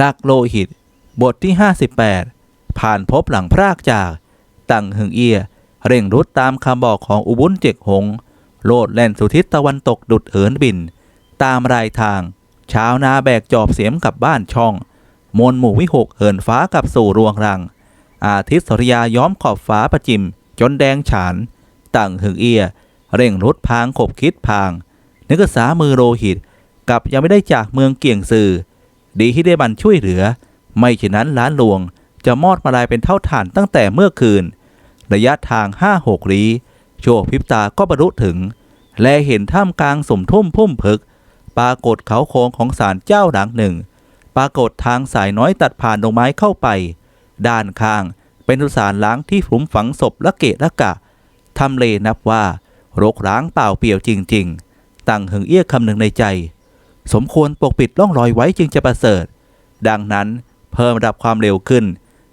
ลักโลหิต บทที่ 58 ผ่านพบหลังพรากจาก ตั้งหึงเอีย เร่งรุดตามคำบอกของอุบุญเจกหง โลดแล่นสุทิศตะวันตกดุดเหินบิน ตามรายทางชาวนาแบกจอบเสียมกลับบ้านช่อง มนหมู่วิหกเหินฟ้ากลับสู่รวงรัง อาทิตย์สรยาย้อมขอบฟ้าประจิม จนแดงฉาน ตั้งหึงเอีย เร่งรุดพางขบคิดพางนึกษามือโรหิตกลับยังไม่ได้จากเมืองเกี่ยงซือ ดีที่ได้บันช่วยเหลือ ไม่เช่นนั้นล้านหลวงจะมอดมาลายเป็นเท่าฐานตั้งแต่เมื่อคืน ระยะทางห้าหกลี้ชั่วพริบตาก็บรรลุถึง และเห็นท่ามกลางสมทุ่มพุ่มพึก ปรากฏเขาโค้งของศาลเจ้าหลังหนึ่ง ปรากฏทางสายน้อยตัดผ่านดงไม้เข้าไป ด้านข้างเป็นสุสานล้างที่ฝุมฝังศพละเกะละกะทำเลนับว่ารกร้างเปล่าเปลี่ยวจริง ๆ ตั้งหึงเอี้ยคำหนึ่งในใจ สมควรปกปิดร่องรอยไว้จึงจะประเสริฐ ดังนั้นเพิ่มระดับความเร็วขึ้น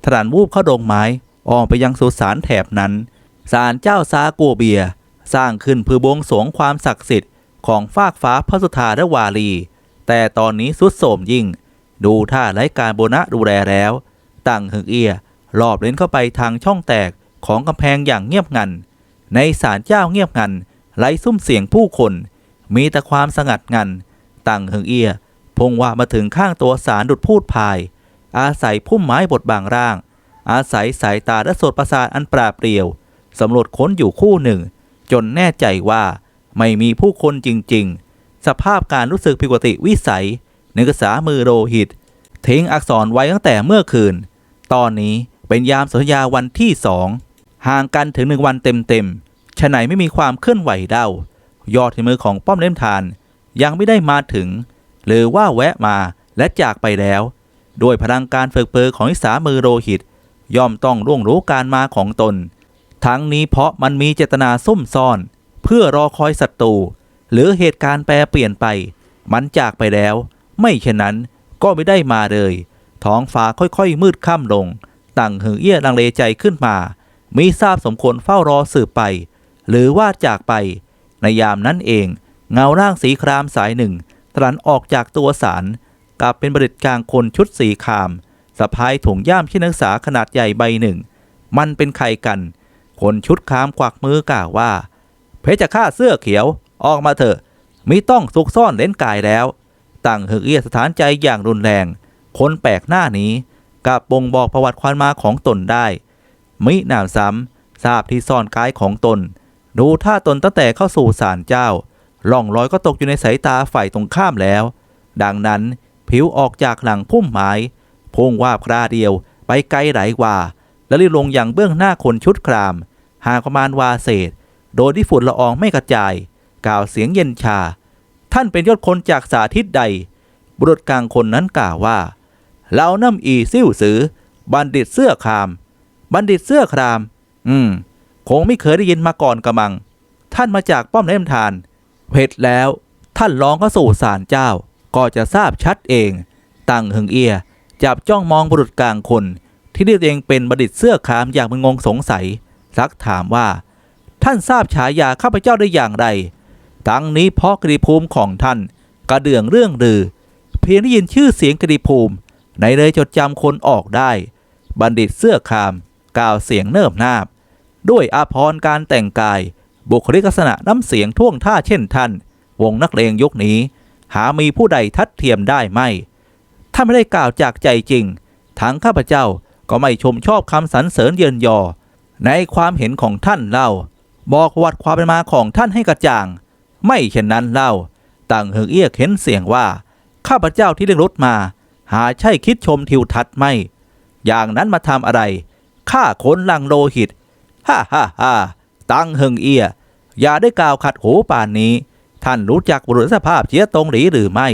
ถนานวูบเข้าดงไม้ออกไปยังสุสานแถบนั้นศาลเจ้าซากัวเบีย สร้างขึ้นเพื่อบวงสวงความศักดิ์สิทธิ์ของฟากฟ้าพระสุธาและวาลี แต่ตอนนี้สุดโสมยิ่ง ดูท่าไร้การโบนะดูแลแล้ว ตั้งหึงเอียรอบเลนเข้าไปทางช่องแตกของกำแพงอย่างเงียบงัน ในศาลเจ้าเงียบงันไร้ซุ้มเสียงผู้คน มีแต่ความสงัดงัน ตั้งหึงเอียพงว่ามาถึงข้างตัวสารดุดพูดพาย อาศัยพุ่มไม้บทบางร่าง อาศัยสายตาและสดประสาทอันปราบเปรียวสำรวจค้นอยู่คู่หนึ่ง จนแน่ใจว่าไม่มีผู้คนจริง ๆ สภาพการรู้สึกผิดปกติวิสัยนึกษามือโรหิต ทิ้งอักษรไว้ตั้งแต่เมื่อคืน ตอนนี้เป็นยามสัญญาวันที่สองห่างกันถึงหนึ่งวันเต็มๆฉะไหนไม่มีความเคลื่อนไหวเดายอดที่มือของป้อมเล่มทาน ยังไม่ได้มาถึง หรือว่าแวะมาและจากไปแล้ว ด้วยพลังการฝึกเปอของอิสามือโรหิต ย่อมต้องร่วงรู้การมาของตน ทั้งนี้เพราะมันมีเจตนาซุ่มซ่อน เพื่อรอคอยศัตรูหรือเหตุการณ์แปรเปลี่ยนไป มันจากไปแล้ว ไม่เช่นนั้นก็ไม่ได้มาเลย ท้องฟ้าค่อยๆ มืดค่ำลงตั้งหึงเอี้ยลังเลใจขึ้นมา มีทราบสมควรเฝ้ารอสืบไป หรือว่าจากไป ในยามนั้นเอง เงาร่างสีครามสายหนึ่งตรันออกจากตัวสารกลับเป็นบริตกลางคนชุดสีครามสะพายถุงย่ามที่นักษาขนาดใหญ่ใบหนึ่ง มันเป็นใครกัน คนชุดครามควักมือกล่าวว่า เพชรฆาตเสื้อเขียวออกมาเถอะมิต้องซุกซ่อนเล่นกายแล้วตั้งหึกเอียสถานใจอย่างรุนแรง คนแปลกหน้านี้กับบ่งบอกประวัติความมาของตนได้ มิหนามซ้ำทราบที่ซ่อนกายของตน ดูท่าตนตั้งแต่เข้าสู่ศาลเจ้า ล่องรอยก็ตกอยู่ในสายตาฝ่ายตรงข้ามแล้ว ดังนั้นผิวออกจากหลังพุ่มไม้พุ่งว่าบคราเดียวไปไกลหลายว่า แล้วรีลงอย่างเบื้องหน้าคนชุดครามห่างประมาณวาเศษ โดยที่ฝุ่นละอองไม่กระจาย กล่าวเสียงเย็นชา ท่านเป็นยอดคนจากสาธิตใด บุรุษกลางคนนั้นกล่าวว่าเราน้ำอีซิ่วสือ บัณฑิตเสื้อคราม บัณฑิตเสื้อคราม อืม คงไม่เคยได้ยินมาก่อนกระมัง ท่านมาจากป้อมเล่มทาน เพชรแล้ว ท่านร้องก็สู่ศาลเจ้า ก็จะทราบชัดเอง ตั้งหึงเอีย จับจ้องมองบุรุษกลางคน ที่เรียกตัวเองเป็นบัณฑิตเสื้อครามอย่างมึนงงสงสัยซักถามว่า ท่านทราบฉายาข้าพเจ้าได้อย่างไร ทั้งนี้เพราะกรีภูมิของท่าน กระเดื่องเรื่องลือ เพียงได้ยินชื่อเสียงกรีภูมิในเลยจดจำคนออกได้ บัณฑิตเสื้อคาม กล่าวเสียงเนิบนาบ ด้วยอาภรณ์การแต่งกาย บุคลิกลักษณะน้ำเสียงท่วงท่าเช่นท่าน วงนักเลงยุคนี้ หามีผู้ใดทัดเทียมได้ไม่ ถ้าไม่ได้กล่าวจากใจจริง ทั้งข้าพเจ้าก็ไม่ชมชอบคำสรรเสริญเยินยอ ในความเห็นของท่านเล่า บอกประวัติความเป็นมาของท่านให้กระจ่าง ไม่เช่นนั้นเล่า ต่างเฮงเอี้ยเข็นเสียงว่า ข้าพเจ้าที่เรียกรถมา หาใช่คิดชมทิวทัศน์ไม่ อย่างนั้นมาทำอะไรฆ่าคนลังโลหิต ฮ่าฮ่าฮ่า ตั้งเฮงเอีย อย่าได้กล่าวขัดหูป่านนี้ ท่านรู้จักบุรุษสภาพเชียตรงหรือหรือไม่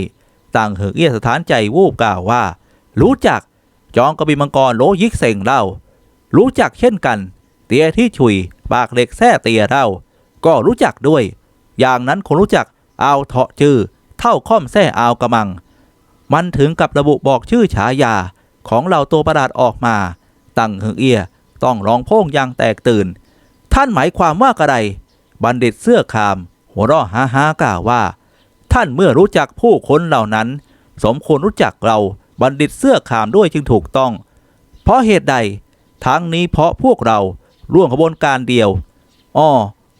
ตั้งเฮงเอียสถานใจวูบกล่าวว่า รู้จักจองกระบี่มังกรโลยิกเสงเล่า รู้จักเช่นกัน เตียที่ฉุย ปากเหล็กแท้เตียเล่า ก็รู้จักด้วย อย่างนั้นคงรู้จักเอาเถาะจื้อเท่าค่อมแท้อาวกระมัง มันถึงกับระบุบอกชื่อฉายาของเหล่าตัวประหลาดออกมา ตั้งเฮงเอียต้องร้องโพ่งอย่างแตกตื่น ท่านหมายความว่ากระไร บัณฑิตเสื้อคาม หัวเราะฮ่าฮ่ากล่าวว่า ท่านเมื่อรู้จักผู้คนเหล่านั้น สมควรรู้จักเราบัณฑิตเสื้อขามด้วยจึงถูกต้อง เพราะเหตุใด ทั้งนี้เพราะพวกเราร่วมขบวนการเดียว อ้อ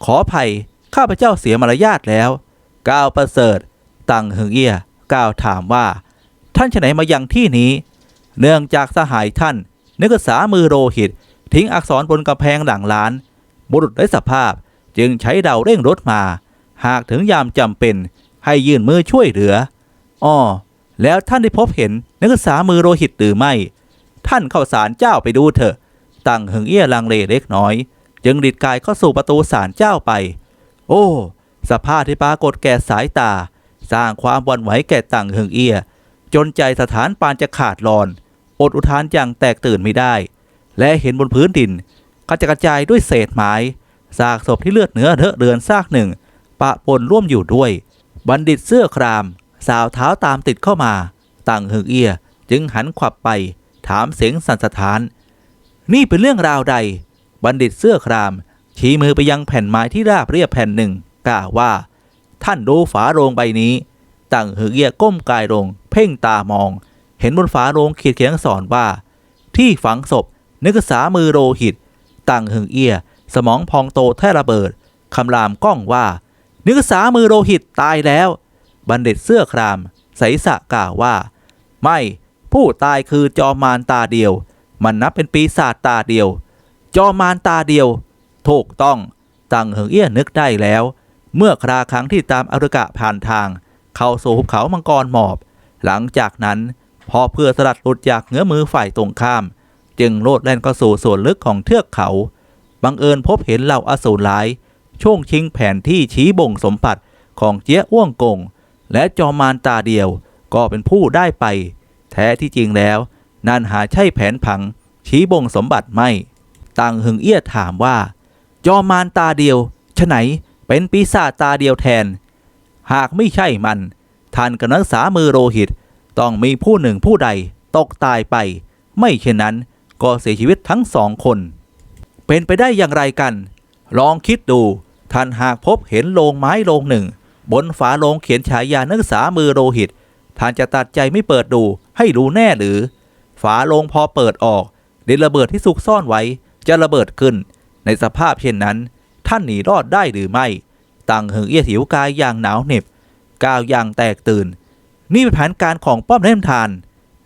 ขออภัย ข้าพเจ้าเสียมารยาทแล้ว ก้าวประเสริฐ ตังเฮงเอียก้าวถามว่า ท่านฉไหนมายังที่นี้ เนื่องจากสหายท่าน นึกษามือโรหิต ทิ้งอักษรบนกำแพงหลังร้าน บุรุษได้สภาพจึงใช้เดาเร่งรถมา หากถึงยามจำเป็นให้ยื่นมือช่วยเหลือ อ้อ แล้วท่านได้พบเห็นนักศึกษามือโรหิตหรือไม่ ท่านเข้าสารเจ้าไปดูเถอะ ตั้งหึงเอี้ยลังเลเล็กน้อย จึงดิดกายเข้าสู่ประตูศาลเจ้าไป โอ้ สภาพที่ปรากฏแก่สายตา สร้างความวันไหวแก่ตั้งหึงเอี้ย จนใจสถานปานจะขาดลอน อดอุทานอย่างแตกตื่นไม่ได้ และเห็นบนพื้นดิน กระจดกระจายด้วยเศษไม้ซากศพที่เลือดเนื้อเทอะเรือนซากหนึ่ง ปะปนร่วมอยู่ด้วย บัณฑิตเสื้อคราม สาวเท้าตามติดเข้ามาตั้งหึงเอียจึงหันขวับไป ถามเสียงสันสะท้าน นี่เป็นเรื่องราวใด บัณฑิตเสื้อคราม ชี้มือไปยังแผ่นไม้ที่ราบเรียบแผ่นหนึ่งกล่าวว่า ท่านดูฝาโรงใบนี้ตั้งหึงเอียก้มกายลง เพ่งตามอง เห็นบนฝาโรงเขียนเขียนอักษรว่า ที่ฝังศพนึกษามือโรหิต ตั้งหึงเอี้ย สมองพองโตแท้ระเบิด คำรามก้องว่านึกษามือโรหิตตายแล้ว บัณฑิตเสื้อครามใสสะกล่าวว่า ไม่ผู้ตายคือจอมมารตาเดียว มันนับเป็นปีศาจตาเดียว จอมมารตาเดียว ถูกต้องตังเหิงเอี้ยนึกได้แล้ว เมื่อคราครั้งที่ตามอรุกะผ่านทาง เข้าสู่หุบเขามังกรหมอบ หลังจากนั้น พอเพื่อสลัดหลุดจากเงื้อมือฝ่ายตรงข้าม จึงโลดแล่นเข้าสู่ส่วนลึกของเทือกเขา บังเอิญพบเห็นเหล่าอสูรร้าย ช่วงชิงแผนที่ชี้บ่งสมบัติของเจี๊ยอ้วงกง และจอมารตาเดียวก็เป็นผู้ได้ไป แท้ที่จริงแล้วนั่นหาใช่แผนผัง ชี้บ่งสมบัติไม่ตังหึงเอี้ยถามว่า จอมารตาเดียวฉะไหนเป็นปีศาจตาเดียวแทน หากไม่ใช่มัน ท่านกนักษามือโรหิต ต้องมีผู้หนึ่งผู้ใดตกตายไป ไม่เช่นนั้น ก็เสียชีวิตทั้งสองคน เป็นไปได้อย่างไรกัน ลองคิดดู ท่านหากพบเห็นโลงไม้โลงหนึ่ง บนฝาโลงเขียนฉายานักศึกษามือโรหิต ท่านจะตัดใจไม่เปิดดูให้รู้แน่หรือ ฝาโลงพอเปิดออกดินระเบิดที่ซุกซ่อนไว้จะระเบิดขึ้น ในสภาพเช่นนั้น ท่านหนีรอดได้หรือไม่ตังเหิงเอี้ยถิวกายอย่างหนาวเหน็บก้าวอย่างแตกตื่น นี่เป็นแผนการของป้อมเล่มทาน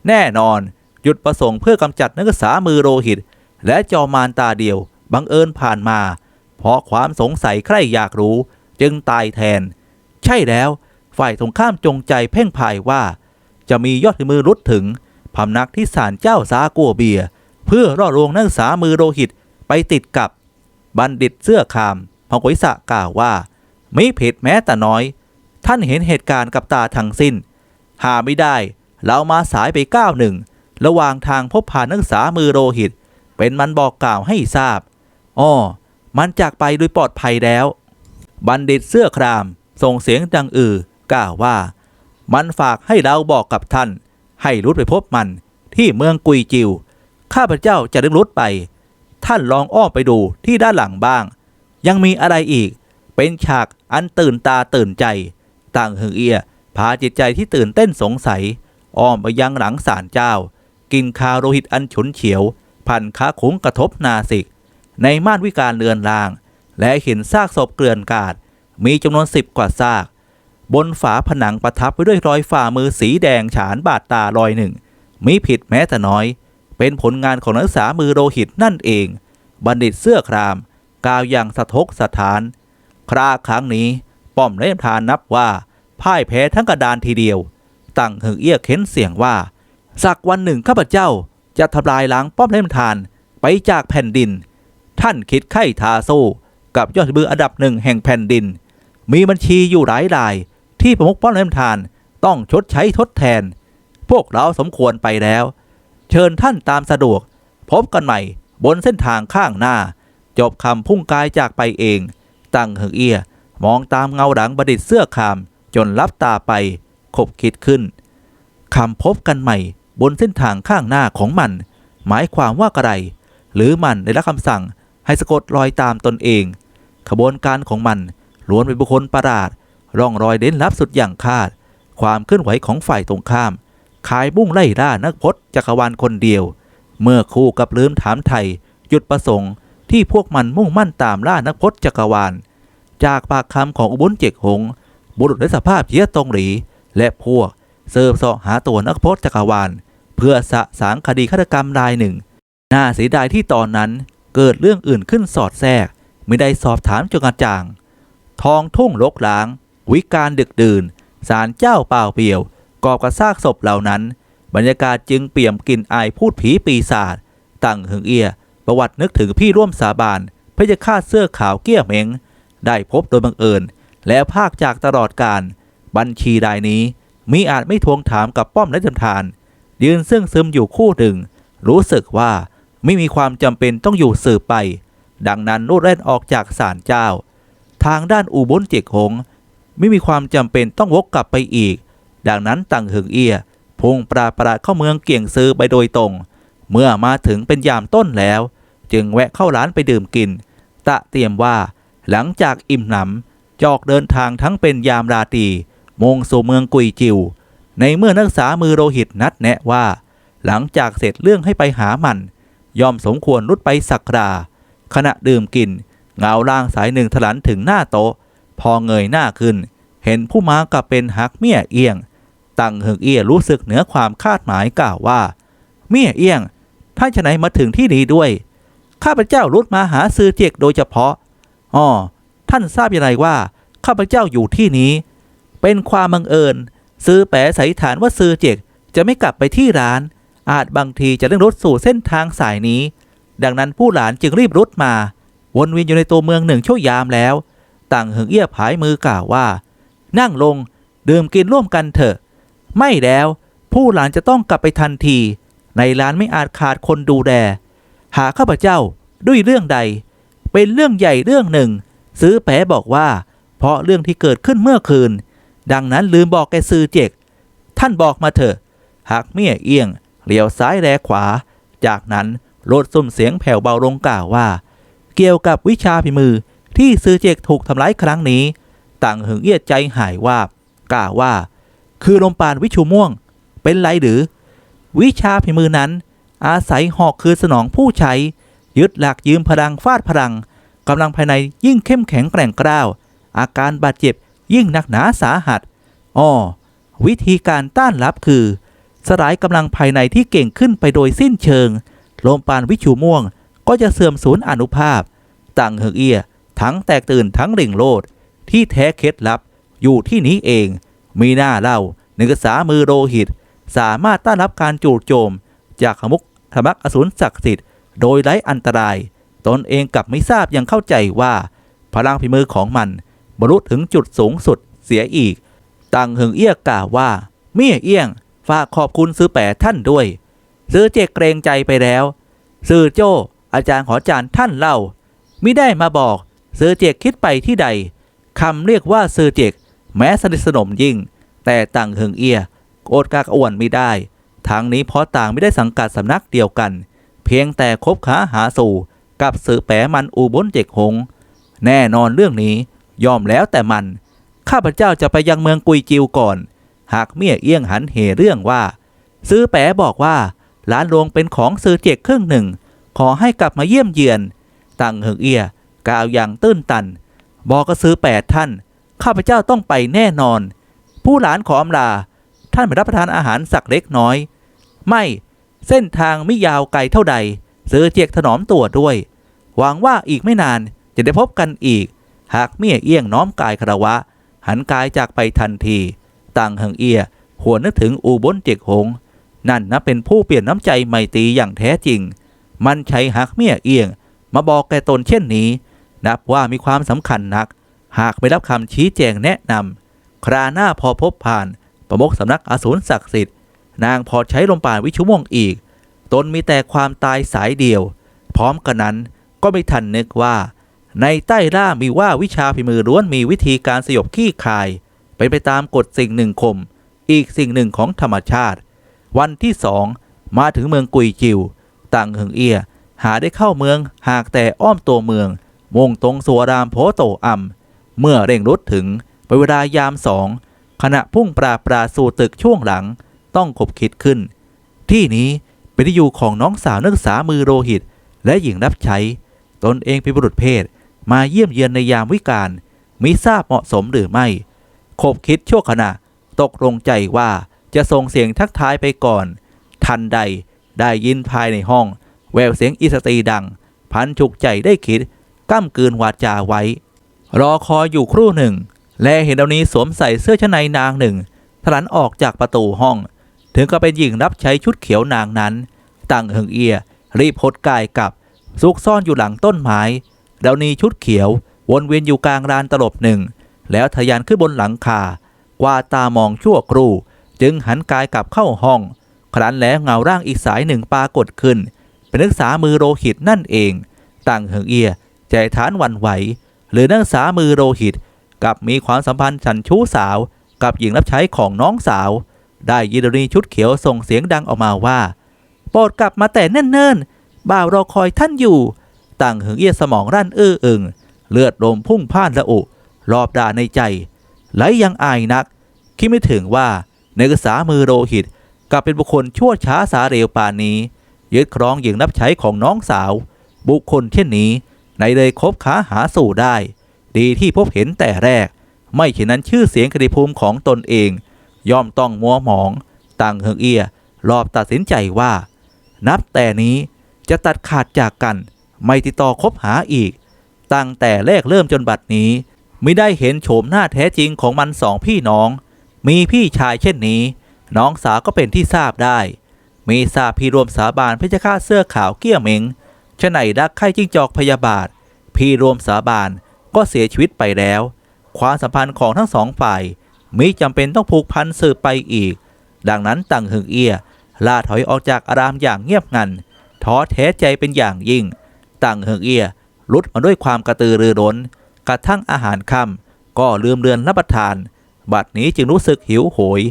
แน่นอน หยุดประสงค์เพื่อกำจัดนักศึกษามือโรหิต และจอมารตาเดียว บังเอิญผ่านมา เพราะความสงสัยใครอยากรู้ จึงตายแทน ใช่แล้ว ฝ่ายตรงข้ามจงใจเพ่งพายว่า จะมียอดมือรุดถึงพำนักที่ศาลเจ้าซากัวเบีย เพื่อล่อลวงนักศึกษามือโรหิตไปติดกับ บัณฑิตเสื้อคามพงวิสะกล่าวว่าไม่ผิดแม้แต่น้อย ท่านเห็นเหตุการณ์กับตาทั้งสิ้น หาไม่ได้ เรามาสายไปก้าวหนึ่ง ระหว่างทางพบผ่านนักศึกษามือโรหิต เป็นมันบอกกล่าวให้ทราบ อ้อ มันจากไปโดยปลอดภัยแล้ว บัณฑิตเสื้อคราม ส่งเสียงดังอือกล่าวว่า มันฝากให้เราบอกกับท่าน ให้รุดไปพบมัน ที่เมืองกุยจิว ข้าพเจ้าจะดึงรุดไป ท่านลองอ้อมไปดูที่ด้านหลังบ้าง ยังมีอะไรอีก เป็นฉากอันตื่นตาตื่นใจ ต่างหึงเอียพาจิตใจที่ตื่นเต้นสงสัย อ้อมไปยังหลังศาลเจ้า กินคาโรหิตอันฉุนเฉียว พันขาขุงกระทบนาสิก ในม่านวิการเรือนราง และเห็นซากศพเกลื่อนกาด มีจำนวนสิบกว่าซาก บนฝาผนังประทับไว้ด้วยรอยฝ่ามือสีแดงฉานบาดตารอยหนึ่งมีผิดแม้แต่น้อย เป็นผลงานของนักศึกษามือโรหิตนั่นเอง บัณฑิตเสื้อครามกล่าวอย่างสะทกสะทาน คราครั้งนี้ป้อมเล่มทานนับว่าพ่ายแพ้ทั้งกระดานทีเดียว ตั้งหึงเอี้ยเข็นเสียงว่า สักวันหนึ่งข้าพเจ้าจะทำลายล้างป้อมเล่มทานไปจากแผ่นดิน ท่านคิดไข้ทาสู้กับยอดมืออันดับหนึ่งแห่งแผ่นดิน มีบัญชีอยู่หลายราย ที่ประมุขป้อมเล่มทานต้องชดใช้ทดแทน พวกเราสมควรไปแล้ว เชิญท่านตามสะดวก พบกันใหม่บนเส้นทางข้างหน้า จบคำพุ่งกายจากไปเอง ตั้งหึงเอียมองตามเงาหลังบดิตเสื้อคามจนลับตาไปขบคิดขึ้นคำพบกันใหม่ บนเส้นทางข้างหน้าของมัน หมายความว่าอะไร หรือมันได้รับคำสั่งให้สะกดรอยตามตนเอง ขบวนการของมันล้วนเป็นบุคคลประหลาด ร่องรอยเด่นลับสุดอย่างคาด ความเคลื่อนไหวของฝ่ายตรงข้าม ขายบุ้งไล่ล่านักพจน์จักรวาลคนเดียว เมื่อคู่กับลืมถามไทยจุดประสงค์ที่พวกมันมุ่งมั่นตามล่านักพจน์จักรวาล จากปากคำของอุบุญเจกหง บุรุษในสภาพเยียตรงหรีและพวกเสิร์ฟสาะหาตัวนักพจน์จักรวาล เพื่อสะสางคดีฆาตกรรมรายหนึ่ง น่าเสียดายที่ตอนนั้นเกิดเรื่องอื่นขึ้นสอดแทรก ไม่ได้สอบถามจนกระจ่าง ทองทุ่งลกล้าง วิการดึกดื่น สารเจ้าเปล่าเปลี่ยว กอบกับซากศพเหล่านั้น บรรยากาศจึงเปี่ยมกลิ่นอายพูดผีปีศาจตั้งหึงเอีย ประวัตินึกถึงพี่ร่วมสาบานพระยาคาเสื้อขาวเกี้ยเมงได้พบโดยบังเอิญ แล้วภาคจากตลอดการ บัญชีรายนี้มีอาจไม่ทวงถามกับป้อมและจำทาน ยืนซึ่งซึมอยู่คู่หนึ่ง รู้สึกว่าไม่มีความจำเป็นต้องอยู่สืบไป ดังนั้นรูดเล่นออกจากศาลเจ้า ทางด้านอูบุนเจกหง ไม่มีความจำเป็นต้องวกกลับไปอีก ดังนั้นตังหึงเอียพุ่งปราประเข้าเมืองเกี่ยงซื้อไปโดยตรง เมื่อมาถึงเป็นยามต้นแล้ว จึงแวะเข้าร้านไปดื่มกิน ตะเตรียมว่าหลังจากอิ่มหนำจอกเดินทางทั้งเป็นยามราตรีมงสู่เมืองกุยจิว ในเมื่อนักษามือโรหิตนัดแนะว่า หลังจากเสร็จเรื่องให้ไปหามันย่อมสมควรรุดไปสักราขณะดื่มกินเงาล่างสายหนึ่งถลันถึงหน้าโต๊ะ พอเงยหน้าขึ้น เห็นผู้มากับเป็นฮักเมี่ยเอียง ตังเหิงเอียรู้สึกเหนือความคาดหมายกล่าวว่า เมี่ยเอียงท่านจะไหนมาถึงที่นี้ด้วย ข้าพเจ้ารุดมาหาซื้อเจกโดยเฉพาะอ๋อท่านทราบอย่างไรว่า ข้าพเจ้าอยู่ที่นี้ เป็นความบังเอิญ ซื้อแปะสัยฐานว่าซื้อเจกจะไม่กลับไปที่ร้าน อาจบางทีจะเร่งรถสู่เส้นทางสายนี้ ดังนั้นผู้หลานจึงรีบรุดมา วนเวียนอยู่ในตัวเมืองหนึ่งชั่วยามแล้ว ต่างเหิงเอี้ยผายมือกล่าวว่า นั่งลงดื่มกินร่วมกันเถอะ ไม่แล้วผู้หลานจะต้องกลับไปทันที ในร้านไม่อาจขาดคนดูแลหาข้าพเจ้าด้วยเรื่องใด เป็นเรื่องใหญ่เรื่องหนึ่ง ซื้อแปะบอกว่า เพราะเรื่องที่เกิดขึ้นเมื่อคืน ดังนั้นลืมบอกแกซือเจก ท่านบอกมาเถอะ หากเมี่ยเอียงเลี้ยวซ้ายแลขวา จากนั้นโลดซุ่มเสียงแผ่วเบาลงกล่าวว่า เกี่ยวกับวิชาพิมือที่ซือเจกถูกทำร้ายครั้งนี้ ต่างหึงเอียดใจหายว่า กล่าวว่า คือลมปานวิชูม่วง เป็นไรหรือ วิชาพิมือนั้น อาศัยหอกคือสนองผู้ใช้ ยึดหลักยืมพลังฟาดพลังกำลังภายในยิ่งเข้มแข็งแกร่งกล้าว อาการบาดเจ็บ ยิ่งหนักหนาสาหัสอ้อวิธีการต้านรับคือ สลายกำลังภายในที่เก่งขึ้นไปโดยสิ้นเชิง ลมปานวิชูม่วงก็จะเสื่อมสูญอนุภาพ ต่างเหิงเอียทั้งแตกตื่นทั้งเร่งโลด ที่แท้เคล็ดลับอยู่ที่นี้เอง มีหน้าเล่าหนึ่งษามือโรหิต สามารถต้านรับการจู่โจม จากขมุกธรรมักอสูรศักดิ์สิทธิ์โดยไร้อันตราย ตนเองกลับไม่ทราบยังเข้าใจว่า พลังฝีมือของมัน บรรลุถึงจุดสูงสุดเสียอีก ตังเหิงเอี้ยกล่าวว่าเมี่ยเอี้ยง ฝากขอบคุณซื้อแปะท่านด้วย ซื้อเจกเกรงใจไปแล้ว ซื้อโจ้อาจารย์ขอจารย์ท่านเล่ามิได้มาบอกซื้อเจกคิดไปที่ใดคำเรียกว่าซื้อเจกแม้สนิทสนมยิ่ง แต่ต่างเหิงเอียโกรธกากอ้วนไม่ได้ทางนี้เพราะต่างไม่ได้สังกัดสำนักเดียวกัน เพียงแต่คบค้าหาสู่กับสือแปมันอูบนเจกหง แน่นอนเรื่องนี้ ยอมแล้วแต่มัน ข้าพเจ้าจะไปยังเมืองกุยจิวก่อน หากเมี่ยเอี้ยงหันเหเรื่องว่า ซื้อแปะบอกว่าร้านโรงเป็นของซื้อเจกครึ่งหนึ่ง ขอให้กลับมาเยี่ยมเยือน ตังเหิงเอียกล่าวอย่างตื้นตัน บอกก็ซื้อแปดท่าน ข้าพเจ้าต้องไปแน่นอน ผู้หลานขออำลา ท่านไปรับประทานอาหารสักเล็กน้อย ไม่เส้นทางไม่ยาวไกลเท่าใด ซื้อเจกถนอมตัวด้วย หวังว่าอีกไม่นานจะได้พบกันอีก หากเมี่ยเอี้ยงน้อมกายคารวะ หันกายจากไปทันที ต่างเหิงเอียหัวนึกถึงอูบนเจกหง นั่นนะเป็นผู้เปลี่ยนน้ำใจไมตรีอย่างแท้จริง มันใช้หักเมี่ยเอียง มาบอกแกตนเช่นนี้ นับว่ามีความสำคัญนัก หากไม่รับคำชี้แจงแนะนำคราหน้าพอพบผ่าน ประมกสำนักอสูรศักดิ์สิทธิ์ นางพอใช้ลมปานวิชุม่งอีก ตนมีแต่ความตายสายเดียว พร้อมกันนั้นก็ไม่ทันนึกว่า ในใต้ล่ามีว่าวิชาพิมือล้วนมีวิธีการสยบขี้คาย เป็นไปตามกฎสิ่งหนึ่งคม อีกสิ่งหนึ่งของธรรมชาติ วันที่สองมาถึงเมืองกุยจิวต่างหิงเอีย หาได้เข้าเมืองหากแต่อ้อมตัวเมือง มุ่งตรงสัวรามโพโตอัมเมื่อเร่งรุดถึงเป็นเวลายามสองขณะพุ่งปราปราสู่ตึกช่วงหลัง ต้องขบคิดขึ้น ที่นี้เป็นที่อยู่ของน้องสาวนักศึกษามือโรหิต และหญิงรับใช้ ตนเองเป็นบุรุษเพศ มาเยี่ยมเยือนในยามวิกาลมิทราบเหมาะสมหรือไม่ขบคิดชั่วขณะ ตกลงใจว่าจะส่งเสียงทักทายไปก่อน ทันใดได้ยินภายในห้อง แววเสียงอิสตีดัง พันฉุกใจได้คิดก้ามกืนวาจาไว้ รอคอยอยู่ครู่หนึ่ง และเห็นดาวนี้สวมใส่เสื้อชั้นในนางหนึ่งถลันออกจากประตูห้อง ถึงก็เป็นหญิงรับใช้ชุดเขียวนางนั้น ตั้งเหิงเอีย รีบพดกายกับซุกซ่อนอยู่หลังต้นไม้ เดานีชุดเขียว วนเวียนอยู่กลางลานตลบหนึ่ง แล้วทะยานขึ้นบนหลังคา กว่าตามองชั่วครู่ จึงหันกายกลับเข้าห้อง ครั้นแล้วเงาร่างอีกสายหนึ่งปรากฏขึ้น เป็นนักศึกษามือโรหิตนั่นเองตั้งเหิงเอีย ใจฐานวันไหว หรือนักศึกษามือโรหิต กับมีความสัมพันธ์ฉันชู้สาว กับหญิงรับใช้ของน้องสาว ได้ยินดนีชุดเขียวส่งเสียงดังออกมาว่า โปรดกลับมาแต่เนิ่นๆบ่าวรอคอยท่านอยู่ ตั้งเหิงเอียสมองรั่นเอื้ออึงเลือดลมพุ่งพ่านละอุรอบด่าในใจไหลยังอายนัก คิดไม่ถึงว่าในกษามือโรหิตกลับเป็นบุคคลชั่วช้าสาเร็วป่านนี้ยึดครองหญิงรับใช้ของน้องสาว บุคคลเช่นนี้ในเลยคบค้าหาสู่ได้ ดีที่พบเห็นแต่แรก ไม่เช่นนั้นชื่อเสียงคดีภูมิของตนเอง ย่อมต้องมัวหมอง ต่างเฮงเอียรอบตัดสินใจว่า นับแต่นี้จะตัดขาดจากกัน ไม่ติดต่อคบหาอีก ตั้งแต่แรกเริ่มจนบัดนี้ ไม่ได้เห็นโฉมหน้าแท้จริงของมันสองพี่น้อง มีพี่ชายเช่นนี้ น้องสาวก็เป็นที่ทราบได้ มีทราบพี่รวมสาบานเพชฌฆาตเสื้อขาวเกี้ยเมงชะไหนดักไข่จิ้งจอกพยาบาท พี่รวมสาบานก็เสียชีวิตไปแล้ว ความสัมพันธ์ของทั้งสองฝ่ายมิจำเป็นต้องผูกพันสืบไปอีก ดังนั้นต่างหึงเอียล่าถอยออกจากอารามอย่างเงียบงันท้อแท้ใจเป็นอย่างยิ่ง ต่างเหิงเอียลุดมาด้วยความกระตือรือร้น กระทั่งอาหารค่ำก็ลืมเรือนรับประทาน บัดนี้จึงรู้สึกหิวโหย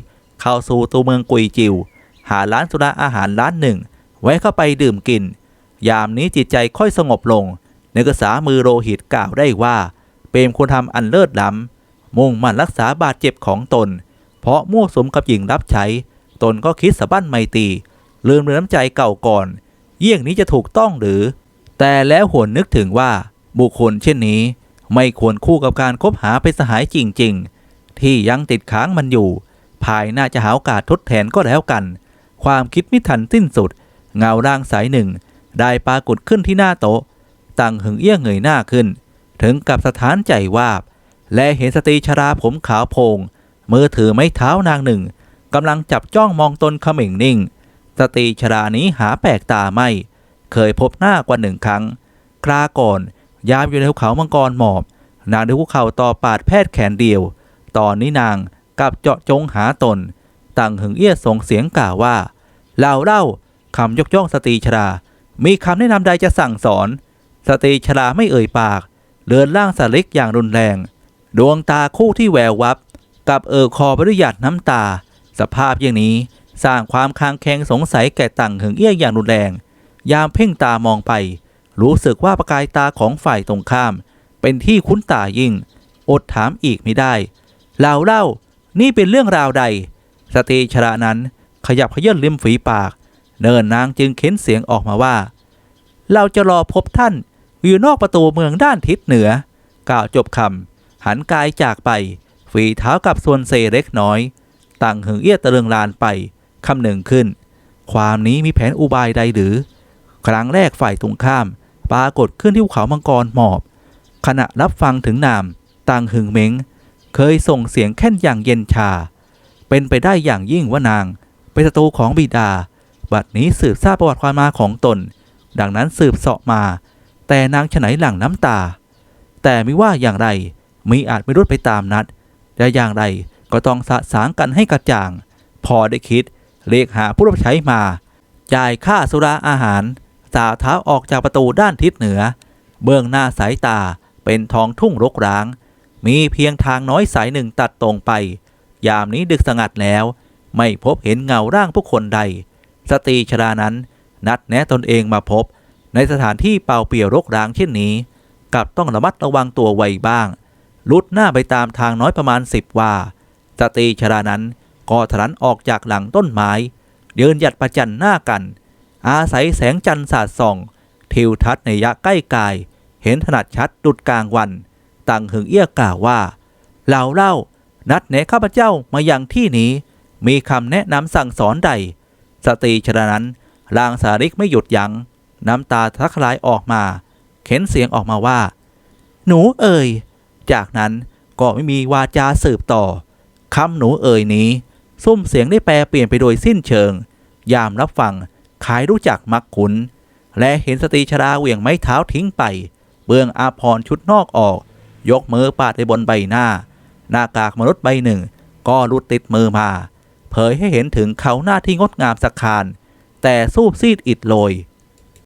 เข้าสู่ตัวเมืองกุยจิว หาร้านสุราอาหารร้านหนึ่ง ไว้เข้าไปดื่มกิน ยามนี้จิตใจค่อยสงบลงในกษามือโรหิตกล่าวได้ว่า เปรมควรทำอันเลิศล้ำมุ่งมั่นรักษาบาดเจ็บของตน เพราะมั่วสมกับหญิงรับใช้ ตนก็คิดสะบั้นไมตีลืมเรือนน้ำใจเก่าก่อน เยี่ยงนี้จะถูกต้องหรือ แต่แล้วหวนนึกถึงว่าบุคคลเช่นนี้ ไม่ควรคู่กับการคบหาเป็นสหายจริง ๆ ที่ยังติดค้างมันอยู่ ภายหน้าจะหาโอกาสทดแทนก็แล้วกัน ความคิดไม่ทันสิ้นสุด เงาร่างสายหนึ่ง ได้ปรากฏขึ้นที่หน้าโต๊ะตั้งหึงเอี้ยงเงยหน้าขึ้น ถึงกับสถานใจวาบ และเห็นสตรีชราผมขาวโพงมือถือไม้เท้านางหนึ่งกำลังจับจ้องมองตนเขม่งนิ่ง สตรีชรานี้หาแปลกตาไม่ เคยพบหน้ากว่าหนึ่งครั้ง คราก่อนยามอยู่ในภูเขามังกรหมอบ นางได้คุกเข่าต่อปาดแพทย์แขนเดียว ตอนนี้นางกลับเจาะจงหาตนต่างหึงเอี้ยส่งเสียงกล่าวว่าเล่าเล่าคำยกย่องสตรีชรา มีคำแนะนำใดจะสั่งสอน สตรีชราไม่เอ่ยปากเดินล่างสลิกอย่างรุนแรง ดวงตาคู่ที่แวววับ กับเอ่อคอไปด้วยหยาดน้ำตา สภาพอย่างนี้สร้างความคางแคงสงสัยแก่ต่างหึงเอี้ยอย่างรุนแรง ยามเพ่งตามองไป รู้สึกว่าประกายตาของฝ่ายตรงข้าม เป็นที่คุ้นตายิ่ง อดถามอีกไม่ได้เล่าเล่า นี่เป็นเรื่องราวใด สตรีชรานั้นขยับขยื่นริมฝีปาก เนินนางจึงเค้นเสียงออกมาว่า เราจะรอพบท่าน อยู่นอกประตูเมืองด้านทิศเหนือ กล่าวจบคำหันกายจากไป ฝีเท้ากับส่วนเซเล็กน้อย ต่างหึงเอี้ยตะเลืองลานไปคำหนึ่งขึ้น ความนี้มีแผนอุบายใดหรือ ครั้งแรกฝ่ายตรงข้าม ปรากฏขึ้นที่ภูเขามังกรหมอบ ขณะรับฟังถึงนามต่างหึงเม้ง เคยส่งเสียงแค่นอย่างเย็นชา เป็นไปได้อย่างยิ่งว่านาง เป็นศัตรูของบิดา บัดนี้สืบทราบประวัติความมาของตน ดังนั้นสืบเสาะมา แต่นางฉไหนหลั่งน้ำตา แต่ไม่ว่าอย่างไรมีอาจไม่รุดไปตามนัดแต่อย่างไรก็ต้องสะสางกันให้กระจ่าง พอได้คิดเรียกหาผู้รับใช้มา จ่ายค่าสุราอาหาร สาเท้าออกจากประตูด้านทิศเหนือ เบื้องหน้าสายตาเป็นท้องทุ่งรกร้าง มีเพียงทางน้อยสายหนึ่งตัดตรงไป ยามนี้ดึกสงัดแล้ว ไม่พบเห็นเงาร่างผู้คนใด สตรีชรานั้นนัดแนะตนเองมาพบ ในสถานที่เปล่าเปลี่ยวรกร้างเช่นนี้กลับต้องระมัดระวังตัวไว้บ้าง ลุดหน้าไปตามทางน้อยประมาณสิบว่า สตรีชรานั้นก็ทะลันออกจากหลังต้นไม้ยืนหยัดประจันหน้ากัน อาศัยแสงจันทร์สาดส่อง ทิวทัศน์ในยะใกล้กาย เห็นถนัดชัดดุดกลางวัน ตังหึงเอี้ยกล่าวว่าเหล่าเล่า นัดแนะข้าพเจ้ามายังที่นี้ มีคำแนะนำสั่งสอนใด สตรีชรนั้นลางสาริกไม่หยุดยัง้งน้ำตาทักลายออกมา เข็นเสียงออกมาว่า หนูเอ่ย จากนั้นก็ไม่มีวาจาสืบต่อคำหนูเอ่ยนี้ ซุ่มเสียงได้แปลเปลี่ยนไปโดยสิ้นเชิง ยามรับฟัง ขายรู้จักมักขุนและเห็นสตรีชราเหวี่ยงไม้เท้าทิ้งไป เบื้องอาพรชุดนอกออก ยกมือปาดไปบนใบหน้า หน้ากากมนุษย์ใบหนึ่ง ก็รุดติดมือมา เผยให้เห็นถึงเขาหน้าที่งดงามสักคานแต่สูบซีดอิดโรย